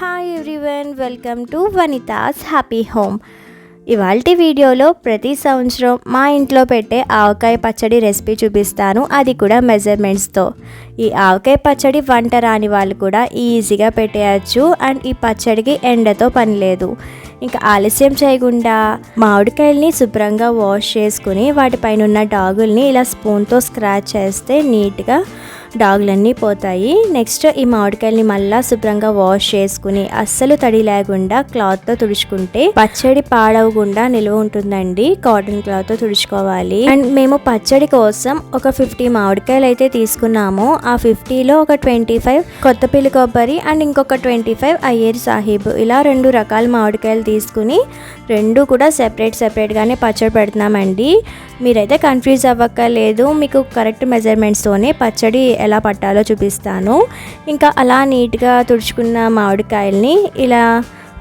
Hi everyone welcome to Vanitha's happy home ఇవాళ వీడియోలో ప్రతి సంవత్సరం మా ఇంట్లో పెట్టే ఆవకాయ పచ్చడి రెసిపీ చూపిస్తాను. అది కూడా మెజర్మెంట్స్తో ఈ ఆవకాయ పచ్చడి వంట రాని వాళ్ళు కూడా ఈజీగా పెట్టేయచ్చు అండ్ ఈ పచ్చడికి ఎండతో పని లేదు. ఇంకా ఆలస్యం చేయకుండా మామిడికాయల్ని శుభ్రంగా వాష్ చేసుకుని వాటిపైన ఉన్న డాగుల్ని ఇలా స్పూన్తో స్క్రాచ్ చేస్తే నీట్గా డాగులన్నీ పోతాయి. నెక్స్ట్ ఈ మామిడికాయల్ని మళ్ళా శుభ్రంగా వాష్ చేసుకుని అస్సలు తడి లేకుండా క్లాత్తో తుడుచుకుంటే పచ్చడి పాడవకుండా నిల్వ ఉంటుందండి. కాటన్ క్లాత్తో తుడుచుకోవాలి. అండ్ మేము పచ్చడి కోసం ఒక ఫిఫ్టీ మామిడికాయలు అయితే తీసుకున్నాము. ఆ ఫిఫ్టీలో ఒక ట్వంటీ ఫైవ్ కొత్తపల్లి కొబ్బరి అండ్ ఇంకొక ట్వంటీ ఫైవ్ అయ్యేరి సాహిబ్. ఇలా రెండు రకాల మామిడికాయలు తీసుకుని రెండు కూడా సెపరేట్ సెపరేట్గానే పచ్చడి పెడుతున్నామండి. మీరైతే కన్ఫ్యూజ్ అవ్వక్కర్లేదు. మీకు కరెక్ట్ మెజర్మెంట్స్తోనే పచ్చడి ఎలా పట్టాలో చూపిస్తాను. ఇంకా అలా నీట్గా తుడుచుకున్న మామిడికాయల్ని ఇలా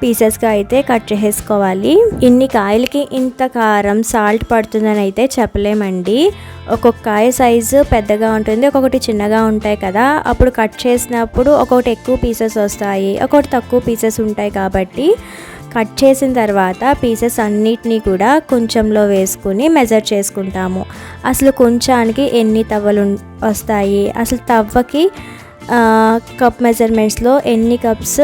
పీసెస్గా అయితే కట్ చేసేసుకోవాలి. ఇన్ని కాయలకి ఇంత కారం సాల్ట్ పడుతుందని అయితే చెప్పలేమండి. ఒక్కొక్క కాయ సైజు పెద్దగా ఉంటుంది ఒక్కొక్కటి చిన్నగా ఉంటాయి కదా. అప్పుడు కట్ చేసినప్పుడు ఒక్కొక్కటి ఎక్కువ పీసెస్ వస్తాయి ఒక్కొక్కటి తక్కువ పీసెస్ ఉంటాయి కాబట్టి కట్ చేసిన తర్వాత పీసెస్ అన్నిటినీ కూడా కొంచెంలో వేసుకుని మెజర్ చేసుకుంటాము. అసలు కొంచానికి ఎన్ని తవ్వలు వస్తాయి? అసలు తవ్వకి కప్ మెజర్మెంట్స్లో ఎన్ని కప్స్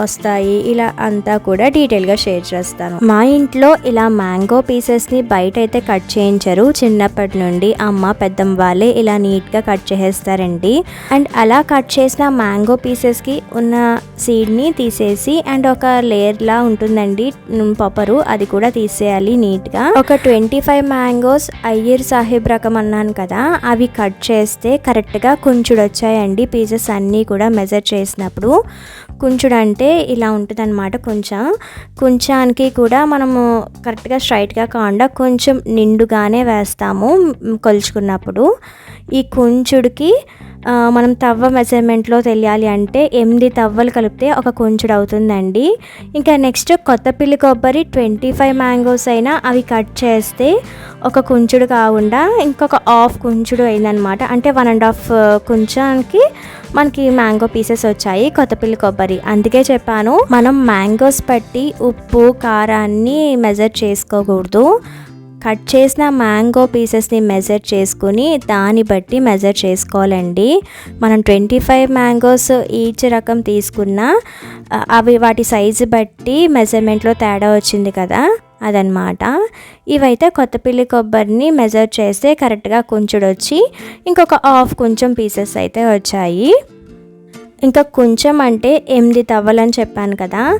వస్తాయి? ఇలా అంతా కూడా డీటెయిల్గా షేర్ చేస్తాను. మా ఇంట్లో ఇలా మ్యాంగో పీసెస్ని బయట అయితే కట్ చేయించరు. చిన్నప్పటి నుండి అమ్మ పెద్దమ్మ వాళ్ళే ఇలా నీట్గా కట్ చేసేస్తారండి. అండ్ అలా కట్ చేసిన మ్యాంగో పీసెస్కి ఉన్న సీడ్ని తీసేసి అండ్ ఒక లేయర్లా ఉంటుందండి పపరు అది కూడా తీసేయాలి నీట్గా ఒక ట్వంటీ ఫైవ్ మ్యాంగోస్ అయ్యర్ సాహిబ్ రకం అన్నాను కదా అవి కట్ చేస్తే కరెక్ట్గా కొంచుడు వచ్చాయండి పీసెస్ అన్నీ కూడా మెజర్ చేసినప్పుడు కుంచుడు అంటే ఇలా ఉంటుంది అనమాట కొంచెం. కొంచానికి కూడా మనము కరెక్ట్గా స్ట్రైట్గా కాకుండా కొంచెం నిండుగానే వేస్తాము కొలుచుకున్నప్పుడు. ఈ కుంచుడికి మనం తవ్వ మెజర్మెంట్లో తెలియాలి అంటే ఎనిమిది తవ్వలు కలిపితే ఒక కొంచుడు అవుతుందండి. ఇంకా నెక్స్ట్ కొత్త పిల్లి కొబ్బరి ట్వంటీ ఫైవ్ మ్యాంగోస్ అయినా అవి కట్ చేస్తే ఒక కుంచుడు కాకుండా ఇంకొక హాఫ్ కుంచుడు అయిందనమాట అంటే వన్ అండ్ హాఫ్ కుంచానికి మనకి మ్యాంగో పీసెస్ వచ్చాయి కొత్తపిల్లి కొబ్బరి. అందుకే చెప్పాను మనం మ్యాంగోస్ బట్టి ఉప్పు కారాన్ని మెజర్ చేసుకోకూడదు. కట్ చేసిన మ్యాంగో పీసెస్ని మెజర్ చేసుకుని దాన్ని బట్టి మెజర్ చేసుకోవాలండి. మనం ట్వంటీ ఫైవ్ మ్యాంగోస్ ఈచ్ రకం తీసుకున్న అవి వాటి సైజు బట్టి మెజర్మెంట్లో తేడా వచ్చింది కదా. అదనమాట ఇవైతే కొత్తపిల్లి కొబ్బరిని మెజర్ చేస్తే కరెక్ట్గా కొంచెడు వచ్చి ఇంకొక హాఫ్ కొంచెం పీసెస్ అయితే వచ్చాయి. ఇంకా కొంచెం అంటే ఎనిమిది తవ్వలని చెప్పాను కదా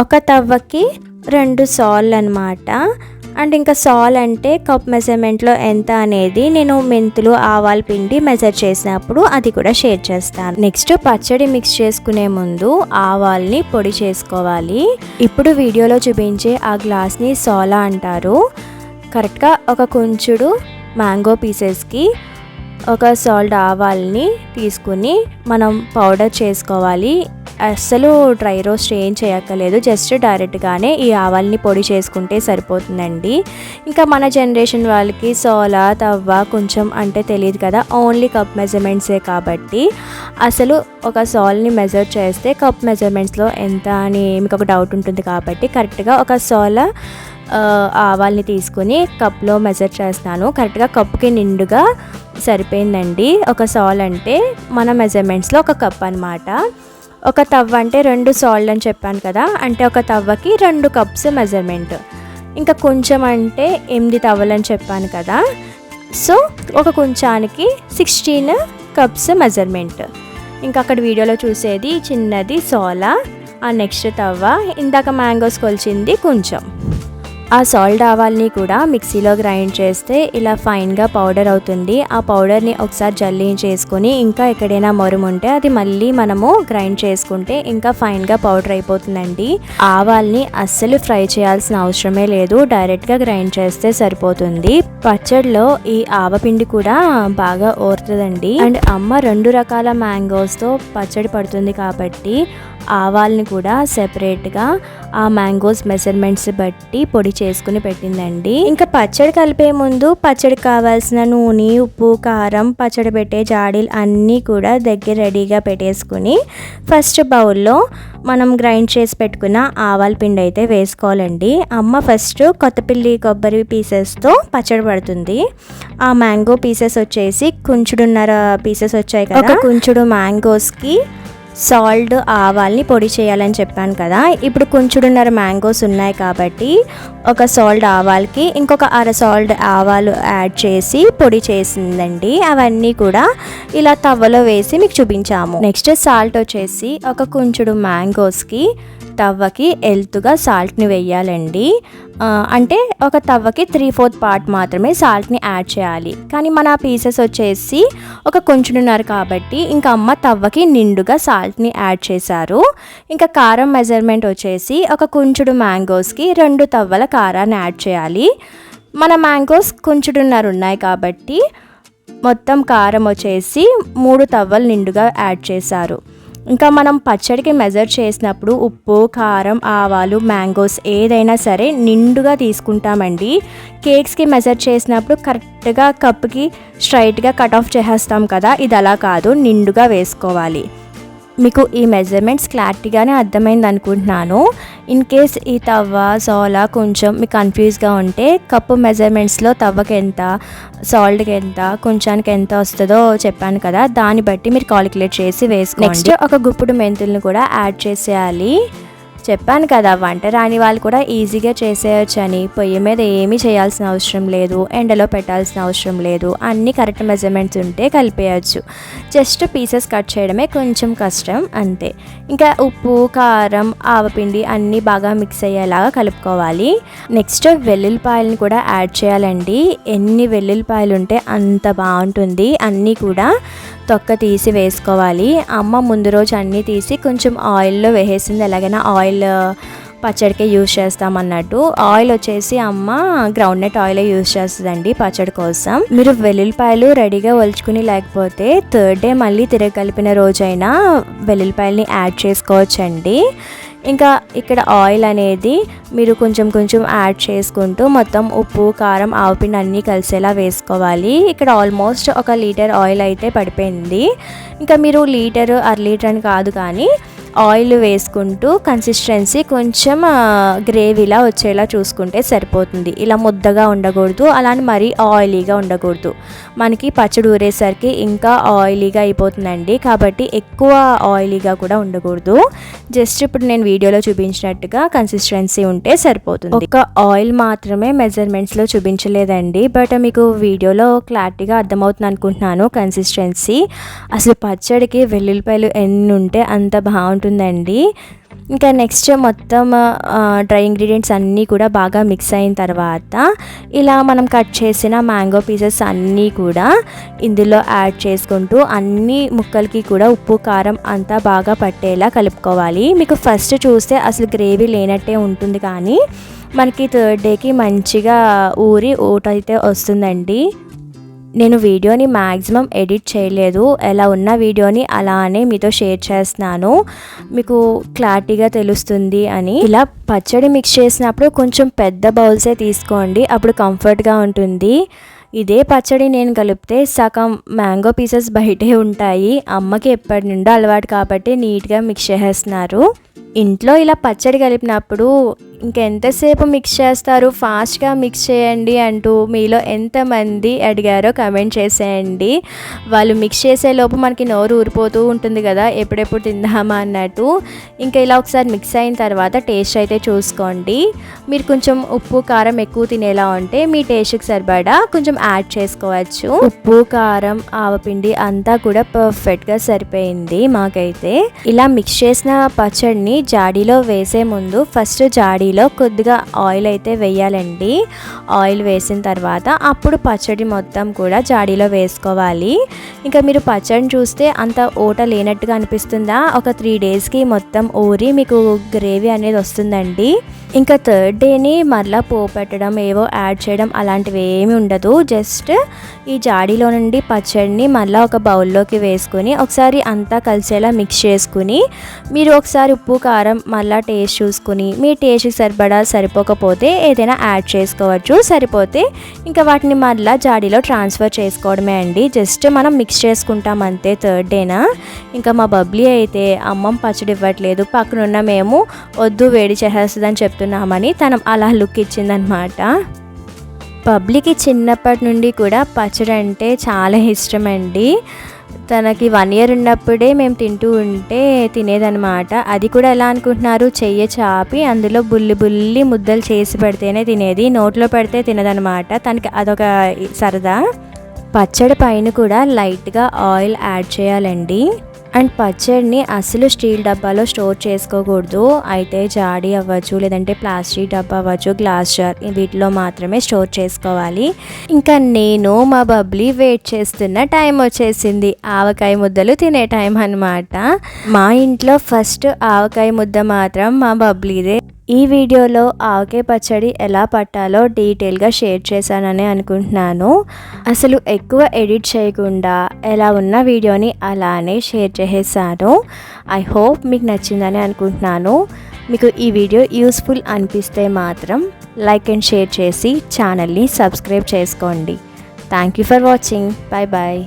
ఒక తవ్వకి రెండు సాల్ అనమాట అండ్ ఇంకా సాల్ అంటే కప్ మెజర్మెంట్లో ఎంత అనేది నేను మెంతులు ఆవాల పిండి మెజర్ చేసినప్పుడు అది కూడా షేర్ చేస్తాను. నెక్స్ట్ పచ్చడి మిక్స్ చేసుకునే ముందు ఆవాల్ని పొడి చేసుకోవాలి. ఇప్పుడు వీడియోలో చూపించే ఆ గ్లాస్ని సోలా అంటారు. కరెక్ట్గా ఒక కొంచుడు మ్యాంగో పీసెస్కి ఒక సాల్ట్ ఆవాల్ని తీసుకుని మనం పౌడర్ చేసుకోవాలి. అస్సలు డ్రై రోస్ట్ ఏం చేయక్కర్లేదు జస్ట్ డైరెక్ట్గానే ఈ ఆవాల్ని పొడి చేసుకుంటే సరిపోతుందండి. ఇంకా మన జనరేషన్ వాళ్ళకి సోలా తవ్వ కొంచెం అంటే తెలియదు కదా ఓన్లీ కప్ మెజర్మెంట్సే కాబట్టి. అసలు ఒక సాల్ని మెజర్ చేస్తే కప్ మెజర్మెంట్స్లో ఎంత అని మీకు ఒక డౌట్ ఉంటుంది కాబట్టి కరెక్ట్గా ఒక సోలా ఆవాల్ని తీసుకుని కప్లో మెజర్ చేస్తాను కరెక్ట్గా కప్కి నిండుగా సరిపోయిందండి. ఒక సాల్ అంటే మన మెజర్మెంట్స్లో ఒక కప్ అనమాట ఒక తవ్వ అంటే రెండు సాల్ట్ అని చెప్పాను కదా అంటే ఒక తవ్వకి రెండు కప్స్ మెజర్మెంట్ ఇంకా కొంచెం అంటే ఎనిమిది తవ్వలని చెప్పాను కదా సో ఒక కొంచానికి సిక్స్టీన్ కప్స్ మెజర్మెంట్ ఇంకా అక్కడ వీడియోలో చూసేది చిన్నది సోలా ఆ నెక్స్ట్ తవ్వ ఇందాక మ్యాంగోస్ కొలిచింది కొంచెం. ఆ సాల్ట్ ఆవాల్ని కూడా మిక్సీలో గ్రైండ్ చేస్తే ఇలా ఫైన్గా పౌడర్ అవుతుంది. ఆ పౌడర్ని ఒకసారి జల్లీ చేసుకొని ఇంకా ఎక్కడైనా మరుముంటే ఉంటే అది మళ్ళీ మనము గ్రైండ్ చేసుకుంటే ఇంకా ఫైన్గా పౌడర్ అయిపోతుందండి. ఆవాల్ని అస్సలు ఫ్రై చేయాల్సిన అవసరమే లేదు. డైరెక్ట్గా గ్రైండ్ చేస్తే సరిపోతుంది. పచ్చడిలో ఈ ఆవపిండి కూడా బాగా ఓరుతుందండి అండ్ అమ్మ రెండు రకాల మ్యాంగోస్తో పచ్చడి పడుతుంది కాబట్టి ఆవాల్ని కూడా సెపరేట్గా ఆ మ్యాంగోస్ మెజర్మెంట్స్ బట్టి పొడి చేసుకుని పెట్టిందండి. ఇంకా పచ్చడి కలిపే ముందు పచ్చడి కావాల్సిన నూనె ఉప్పు కారం పచ్చడి పెట్టే జాడీలు అన్నీ కూడా దగ్గర రెడీగా పెట్టేసుకుని ఫస్ట్ బౌల్లో మనం గ్రైండ్ చేసి పెట్టుకున్న ఆవాల పిండి అయితే వేసుకోవాలండి. అమ్మ ఫస్ట్ కొత్తపిల్లి కొబ్బరి పీసెస్తో పచ్చడి పడుతుంది. ఆ మ్యాంగో పీసెస్ వచ్చేసి కుంచుడున్నర పీసెస్ వచ్చాయి కదా? ఒక కుంచుడు మ్యాంగోస్కి సాల్ట్ ఆవాల్ని పొడి చేయాలని చెప్పాను కదా. ఇప్పుడు కొంచెడున్నర మ్యాంగోస్ ఉన్నాయి కాబట్టి ఒక సాల్ట్ ఆవాలకి ఇంకొక అర సాల్ట్ ఆవాలు యాడ్ చేసి పొడి చేసిందండి. అవన్నీ కూడా ఇలా తవ్వలో వేసి మీకు చూపించాము. నెక్స్ట్ సాల్ట్ వచ్చేసి ఒక కొంచెడు మ్యాంగోస్కి తవ్వకి ఎల్తుగా సాల్ట్ని వేయాలండి అంటే ఒక తవ్వకి త్రీ ఫోర్త్ పార్ట్ మాత్రమే సాల్ట్ని యాడ్ చేయాలి. కానీ మన పీసెస్ వచ్చేసి ఒక కొంచెంన్నారు కాబట్టి ఇంకా అమ్మ తవ్వకి నిండుగా సాల్ట్ని యాడ్ చేశారు. ఇంకా కారం మెజర్మెంట్ వచ్చేసి ఒక కొంచెడు మ్యాంగోస్కి రెండు తవ్వల కారాన్ని యాడ్ చేయాలి. మన మ్యాంగోస్ కొంచెడున్నర ఉన్నాయి కాబట్టి మొత్తం కారం వచ్చేసి మూడు తవ్వలు నిండుగా యాడ్ చేశారు. ఇంకా మనం పచ్చడికి మెజర్ చేసినప్పుడు ఉప్పు కారం ఆవాలు మ్యాంగోస్ ఏదైనా సరే నిండుగా తీసుకుంటామండి. కేక్స్కి మెజర్ చేసినప్పుడు కరెక్ట్గా కప్కి స్ట్రైట్గా కట్ ఆఫ్ చేసేస్తాం కదా ఇది అలా కాదు నిండుగా వేసుకోవాలి. మీకు ఈ మెజర్మెంట్స్ క్లారిటీగానే అర్థమైంది అనుకుంటున్నాను ఇన్ కేస్ ఈ తవ్వ సోలా కొంచెం మీకు కన్ఫ్యూజ్గా ఉంటే కప్పు మెజర్మెంట్స్లో తవ్వకి ఎంత సాల్ట్కి ఎంత కొంచానికి ఎంత వస్తుందో చెప్పాను కదా దాన్ని బట్టి మీరు కాలిక్యులేట్ చేసి వేసుకోండి. నెక్స్ట్ ఒక గుప్పుడు మెంతుల్ని కూడా యాడ్ చేసేయాలి. చెప్పాను కదా వంట రాని వాళ్ళు కూడా ఈజీగా చేసేయచ్చు అని పొయ్యి మీద ఏమీ చేయాల్సిన అవసరం లేదు ఎండలో పెట్టాల్సిన అవసరం లేదు. అన్నీ కరెక్ట్ మెజర్మెంట్స్ ఉంటే కలిపేయచ్చు. జస్ట్ పీసెస్ కట్ చేయడమే కొంచెం కష్టం అంతే. ఇంకా ఉప్పు కారం ఆవపిండి అన్నీ బాగా మిక్స్ అయ్యేలాగా కలుపుకోవాలి. నెక్స్ట్ వెల్లుల్లిపాయలను కూడా యాడ్ చేయాలండి. ఎన్ని వెల్లుల్లిపాయలు ఉంటే అంత బాగుంటుంది. అన్నీ కూడా తొక్క తీసి వేసుకోవాలి. అమ్మ ముందు రోజు అన్నీ తీసి కొంచెం ఆయిల్లో వేసేసింది. ఎలాగైనా ఆయిల్ పచ్చడికే యూజ్ చేస్తామన్నట్టు ఆయిల్ వచ్చేసి అమ్మ గ్రౌండ్ నట్ ఆయిల్ యూజ్ చేస్తుందండి పచ్చడి కోసం. మీరు వెల్లుల్లిపాయలు రెడీగా ఒలుచుకుని లేకపోతే థర్డ్ డే మళ్ళీ తిరగ కలిపిన రోజైనా వెల్లుల్లిపాయలని యాడ్ చేసుకోవచ్చండి. ఇంకా ఇక్కడ ఆయిల్ అనేది మీరు కొంచెం కొంచెం యాడ్ చేసుకుంటూ మొత్తం ఉప్పు కారం ఆవుపిండి అన్నీ కలిసేలా వేసుకోవాలి. ఇక్కడ ఆల్మోస్ట్ ఒక లీటర్ ఆయిల్ అయితే పడిపోయింది. ఇంకా మీరు లీటర్ అర లీటర్ అని కాదు కానీ ఆయిల్ వేసుకుంటూ కన్సిస్టెన్సీ కొంచెం గ్రేవీలా వచ్చేలా చూసుకుంటే సరిపోతుంది. ఇలా ముద్దగా ఉండకూడదు అలానే మరీ ఆయిలీగా ఉండకూడదు. మనకి పచ్చడి ఊరేసరికి ఇంకా ఆయిలీగా అయిపోతుందండి. కాబట్టి ఎక్కువ ఆయిలీగా కూడా ఉండకూడదు. జస్ట్ ఇప్పుడు నేను వీడియోలో చూపించినట్టుగా కన్సిస్టెన్సీ ఉంటే సరిపోతుంది. ఒక ఆయిల్ మాత్రమే మెజర్మెంట్స్లో చూపించలేదండి. బట్ మీకు వీడియోలో క్లారిటీగా అర్థమవుతుంది అనుకుంటున్నాను కన్సిస్టెన్సీ అసలు పచ్చడికి వెల్లుల్లిపాయలు ఎన్ని ఉంటే అంత బాగుంటుంది. ఉంటుందండి. ఇంకా నెక్స్ట్ మొత్తం డ్రై ఇంగ్రీడియంట్స్ అన్నీ కూడా బాగా మిక్స్ అయిన తర్వాత ఇలా మనం కట్ చేసిన మ్యాంగో పీసెస్ అన్నీ కూడా ఇందులో యాడ్ చేసుకుంటూ అన్ని ముక్కలకి కూడా ఉప్పు కారం అంతా బాగా పట్టేలా కలుపుకోవాలి. మీకు ఫస్ట్ చూస్తే అసలు గ్రేవీ లేనట్టే ఉంటుంది కానీ మనకి థర్డ్ డేకి మంచిగా ఊరి ఊటైతే వస్తుందండి. నేను వీడియోని మ్యాక్సిమం ఎడిట్ చేయలేదు. ఎలా ఉన్న వీడియోని అలానే మీతో షేర్ చేస్తున్నాను. మీకు క్లారిటీగా తెలుస్తుంది అని. ఇలా పచ్చడి మిక్స్ చేసినప్పుడు కొంచెం పెద్ద బౌల్సే తీసుకోండి. అప్పుడు కంఫర్ట్గా ఉంటుంది. ఇదే పచ్చడి నేను కలిపితే సగం మ్యాంగో పీసెస్ బయటే ఉంటాయి. అమ్మకి ఎప్పటి నుండో అలవాటు కాబట్టి నీట్గా మిక్స్ చేసేస్తున్నారు. ఇంట్లో ఇలా పచ్చడి కలిపినప్పుడు ఇంకెంతసేపు మిక్స్ చేస్తారు? ఫాస్ట్గా మిక్స్ చేయండి అంటూ మీలో ఎంతమంది అడిగారో కమెంట్ చేసేయండి. వాళ్ళు మిక్స్ చేసేలోపు మనకి నోరు ఊరిపోతూ ఉంటుంది కదా ఎప్పుడెప్పుడు తిందామా అన్నట్టు. ఇంకా ఇలా ఒకసారి మిక్స్ అయిన తర్వాత టేస్ట్ అయితే చూసుకోండి. మీరు కొంచెం ఉప్పు కారం ఎక్కువ తినేలా ఉంటే మీ టేస్ట్కి సరిపడా కొంచెం యాడ్ చేసుకోవచ్చు. ఉప్పు కారం ఆవపిండి అంతా కూడా పర్ఫెక్ట్గా సరిపోయింది మాకైతే. ఇలా మిక్స్ చేసిన పచ్చడిని జాడీలో వేసే ముందు ఫస్ట్ జాడీలో కొద్దిగా ఆయిల్ అయితే వేయాలండి. ఆయిల్ వేసిన తర్వాత అప్పుడు పచ్చడి మొత్తం కూడా జాడీలో వేసుకోవాలి. ఇంకా మీరు పచ్చడిని చూస్తే అంత ఓట లేనట్టుగా అనిపిస్తుందా? ఒక త్రీ డేస్కి మొత్తం ఊరి మీకు గ్రేవీ అనేది వస్తుందండి. ఇంకా థర్డ్ డేని మరలా పోపు పెట్టడం ఏవో యాడ్ చేయడం అలాంటివి ఏమి ఉండదు. జస్ట్ ఈ జాడీలో నుండి పచ్చడిని మళ్ళీ ఒక బౌల్లోకి వేసుకుని ఒకసారి అంతా కలిసేలా మిక్స్ చేసుకుని మీరు ఒకసారి ఉప్పు కారం మళ్ళీ టేస్ట్ చూసుకుని మీ టేస్ట్కి సరిపడా సరిపోకపోతే ఏదైనా యాడ్ చేసుకోవచ్చు. సరిపోతే ఇంకా వాటిని మళ్ళీ జాడీలో ట్రాన్స్ఫర్ చేసుకోవడమే అండి. జస్ట్ మనం మిక్స్ చేసుకుంటాం అంతే థర్డ్ డేనా? ఇంకా మా బబ్లీ అయితే అమ్మం పచ్చడి ఇవ్వట్లేదు. పక్కనున్న మేము వద్దు వేడి చేసేస్తుందని చెప్తున్నామని తను అలా లుక్ ఇచ్చిందనమాట పబ్లిక్కి చిన్నప్పటి నుండి కూడా పచ్చడి అంటే చాలా ఇష్టం అండి తనకి వన్ ఇయర్ ఉన్నప్పుడే మేము తింటూ ఉంటే తినేదనమాట అది కూడా ఎలా అనుకుంటున్నారు? చెయ్యి చాపి అందులో బుల్లి బుల్లి ముద్దలు చేసి పెడితేనే తినేది. నోట్లో పెడితే తినదనమాట తనకి అదొక సరదా. పచ్చడి పైన కూడా లైట్గా ఆయిల్ యాడ్ చేయాలండి. అండ్ పచ్చడిని అసలు స్టీల్ డబ్బాలో స్టోర్ చేసుకోకూడదు. అయితే జాడీ అవ్వచ్చు లేదంటే ప్లాస్టిక్ డబ్బా అవ్వచ్చు గ్లాస్ జార్ వీటిలో మాత్రమే స్టోర్ చేసుకోవాలి. ఇంకా నేను మా బబ్లీ వెయిట్ చేస్తున్న టైం వచ్చేసింది. ఆవకాయ ముద్దలు తినే టైం అన్నమాట. మా ఇంట్లో ఫస్ట్ ఆవకాయ ముద్ద మాత్రం మా బబ్లీదే. ఈ వీడియోలో ఆవకాయ పచ్చడి ఎలా పట్టాలో డీటెయిల్గా షేర్ చేశానని అనుకుంటున్నాను. అసలు ఎక్కువ ఎడిట్ చేయకుండా ఎలా ఉన్న వీడియోని అలానే షేర్ చేసేసాను. ఐ హోప్ మీకు నచ్చిందని అనుకుంటున్నాను. మీకు ఈ వీడియో యూస్ఫుల్ అనిపిస్తే మాత్రం లైక్ అండ్ షేర్ చేసి ఛానల్ని సబ్స్క్రైబ్ చేసుకోండి. Thank you for watching. Bye bye